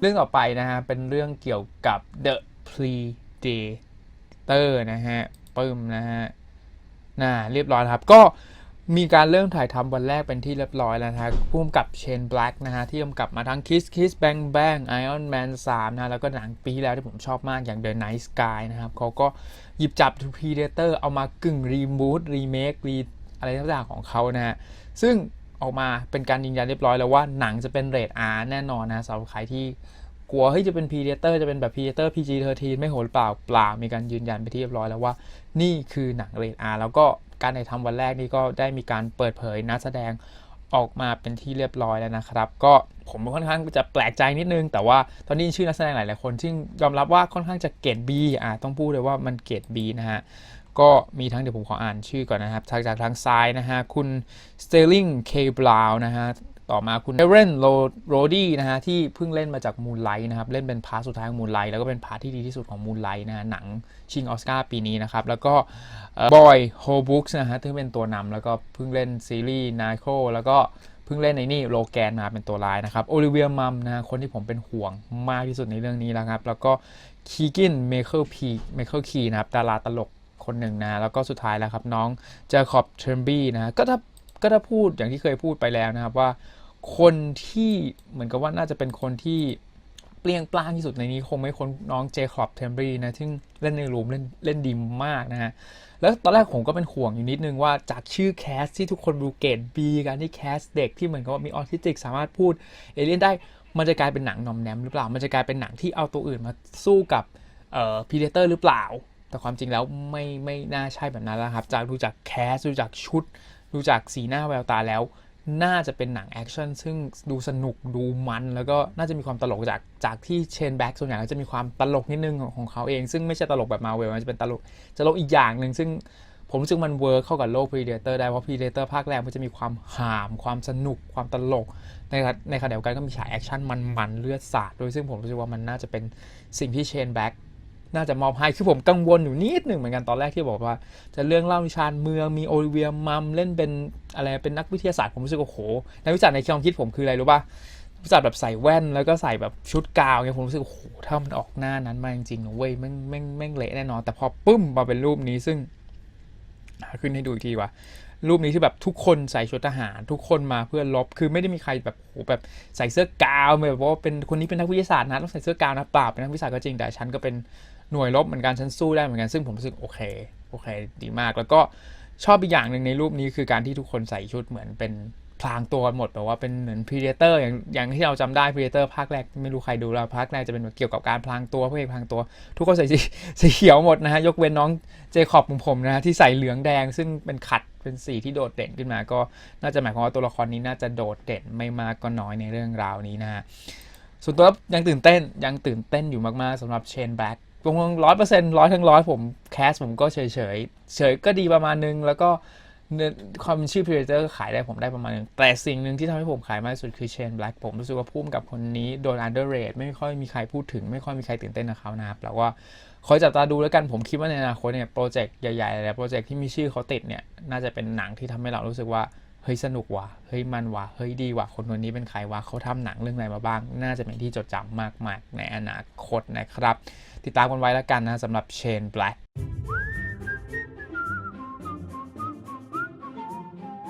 เรื่องต่อไปนะฮะ เป็นเรื่องเกี่ยวกับ The Predator นะฮะปึ้มนะฮะน่าเรียบร้อยครับ ก็มีการเริ่มถ่ายทำวันแรกเป็นที่เรียบร้อยแล้วนะฮะพุ่มกับเชนแบล็กนะฮะ ที่กำกับมาทั้ง Kiss Kiss Bang Bang Iron Man 3 นะ แล้วก็หนังปีที่แล้วที่ผมชอบมากอย่าง The Night Sky นะครับเขาก็หยิบจับ The Predator เอามากึ่งรีมูทรีเมครีอะไรต่างๆของเขานะฮะ ซึ่ง ออกมาเป็นการยืนยันเรียบร้อยแล้วว่าหนังจะเป็นเรท R แน่นอนนะสำหรับใครที่กลัวเฮ้ยจะเป็น Predator จะเป็นแบบ Predator PG-13 ไม่โหดเปล่าเปล่ามีการยืนยันไปที่เรียบร้อยแล้วว่า นี่คือหนังเรท R แล้วก็การในทำวันแรกนี่ก็ได้มีการเปิดเผยนักแสดงออกมาเป็นที่เรียบร้อยแล้วนะครับ ก็ผมค่อนข้างจะแปลกใจนิดนึง แต่ว่าตอนนี้ชื่อนักแสดงหลาย ๆ คนซึ่งยอมรับว่าค่อนข้างจะเกรด B อ่าต้องพูดเลยว่ามันเกรด B นะฮะ ก็มีทั้งเดี๋ยวผมขออ่านชื่อก่อนนะครับจากจากทางซ้ายนะฮะ คุณสเตลลิงเคบราวนะฮะ ต่อมาคุณเอเรนโรดี้นะฮะ ที่เพิ่งเล่นมาจากมูนไลท์นะครับ เล่นเป็นพาร์ทสุดท้ายของมูนไลท์แล้วก็เป็นพาร์ทที่ดีที่สุดของมูนไลท์นะฮะ หนังชิงออสการ์ปีนี้นะครับ แล้วก็บอยโฮบุ๊กนะฮะที่เป็นตัวนำแล้วก็เพิ่งเล่นซีรีส์นาโคแล้วก็เพิ่งเล่นในนี่โลแกนมาเป็นตัวร้ายนะครับโอลิเวียมัมนะฮะคนที่ผมเป็นห่วงมากที่สุดในเรื่องนี้แล้วครับ แล้วก็คีกินเมเคิลพีเมเคิลคีนะครับดาราตลก คนหนึ่งนะ แล้วก็สุดท้ายแล้วครับน้องเจคอบเทมบี้นะก็ถ้าก็ถ้าพูดอย่างที่เคยพูดไปแล้วนะครับว่าคนที่เหมือนกับว่าน่าจะเป็นคนที่เปลี่ยงปล้างที่สุดในนี้คงไม่คนน้องเจคอบเทมบี้นะซึ่งเล่นในรูมเล่นเล่นดีมากนะฮะ แล้วตอนแรกผมก็เป็นห่วงอยู่นิดนึงว่าจากชื่อแคสที่ทุกคนดูเกตบีการที่แคสเด็กที่เหมือนกับว่ามีออทิสติกสามารถพูดเอเลี่ยนได้มันจะกลายเป็นหนังนอมแนมหรือเปล่า มันจะกลายเป็นหนังที่เอาตัวอื่นมาสู้กับเอ่อพีเดเตอร์หรือเปล่า แต่ความจริงแล้วไม่ไม่น่าใช่แบบนั้นแล้วครับ จากดูจากแคสดูจากชุด ดูจากสีหน้าแววตาแล้ว น่าจะเป็นหนังแอคชั่นซึ่งดูสนุกดูมัน แล้วก็น่าจะมีความตลกจากจากที่เชนแบ็กส่วนใหญ่ก็จะมีความตลกนิดนึงของของเขาเอง ซึ่งไม่ใช่ตลกแบบมาเวลมันจะเป็นตลกตลกอีกอย่างหนึ่งซึ่งผมรู้สึกมันเวิร์กเข้ากับโลก Predator ได้เพราะ Predator ภาคแรกมันจะมีความหามความสนุกความตลก ในในขณะเดียวกันก็มีฉากแอคชั่นมันๆเลือดสาดโดยซึ่งผมรู้สึกว่ามันน่าจะเป็นสิ่งที่เชนแบ็ก น่าจะมอบให้คือผมกังวลอยู่นิดหนึ่งเหมือนกันตอนแรกที่บอกว่า จะเรื่องเล่านิชานเมืองมีโอลิเวียมัมเล่นเป็นอะไรเป็นนักวิทยาศาสตร์ผมรู้สึกว่าโอ้โหนักวิจารณ์ในความคิดผมคืออะไรรู้ป่ะวิจารณ์แบบใส่แว่นแล้วก็ใส่แบบชุดกาวเงี้ยผมรู้สึกโอ้โหถ้ามันออกหน้านั้นมาจริงๆนะเว้ยแม่งแม่งแม่งเละแน่นอนแต่พอปึ้มมาเป็นรูปนี้ซึ่งขึ้นให้ดูอีกทีว่ะ รูปนี้ที่แบบทุกคนใส่ชุดทหาร ทุกคนมาเพื่อลบคือไม่ได้มีใครแบบโหแบบใส่เสื้อกาวแบบว่าเป็นคนนี้เป็นนักวิทยาศาสตร์นะต้องใส่เสื้อกาวนะเปล่าเป็นนักวิทยาศาสตร์ก็จริงแต่ฉันก็เป็นหน่วยรบเหมือนกันฉันสู้ได้เหมือนกันซึ่งผมรู้สึกโอเคโอเค ดีมาก แล้วก็ชอบอีกอย่างหนึ่งในรูปนี้คือการที่ทุกคนใส่ชุดเหมือนเป็นพลางตัวกันหมดแบบว่าเป็นเหมือนพรีเดเตอร์อย่างอย่างที่เราจำได้พรีเดเตอร์ภาคแรกไม่รู้ใครดูแล้วภาคแรกจะเป็นเกี่ยวกับการพลางตัวพระเอกพลางตัว ทุกคนใส่สีสีเขียวหมดนะฮะยกเว้นน้องเจคอบของผมนะฮะที่ใส่เหลืองแดงซึ่งเป็นขัด เป็นสีที่โดดเด่นขึ้นมา ก็น่าจะหมายความว่าตัวละครนี้น่าจะโดดเด่นไม่มากก็น้อยในเรื่องราวนี้นะฮะส่วนตัวยังตื่นเต้นยังตื่นเต้นอยู่มากๆสำหรับเชนแบ็กวงร้อยเปอร์เซ็นต์ร้อยทั้งร้อยผมแคสผมก็เฉยเฉยเฉยก็ดีประมาณนึงแล้วก็ ความเป็นชื่อ Predator ขายได้ผมได้ประมาณนึงแต่สิ่งหนึ่งที่ทำให้ผมขายมากที่สุดคือเชนแบล็กผมรู้สึกว่าพุ่มกับคนนี้โดน underrate ไม่ค่อยมีใครพูดถึง ไม่ค่อยมีใครตื่นเต้นกับเขานะครับแล้วว่าคอยจับตาดูแล้วกันผมคิดว่าในอนาคตเนี่ยโปรเจกต์ใหญ่ๆหลายโปรเจกต์ที่มีชื่อเขาติดเนี่ยน่าจะเป็นหนังที่ทำให้เรารู้สึกว่าเฮ้ยสนุกว่ะเฮ้ยมันว่ะเฮ้ยดีว่ะคนคนนี้เป็นใครวะเขาทำหนังเรื่องอะไรมาบ้าง น่าจะเป็นที่จดจำมากๆในอนาคตนะครับ ติดตามกันไว้แล้วกันนะสำหรับ Chain Black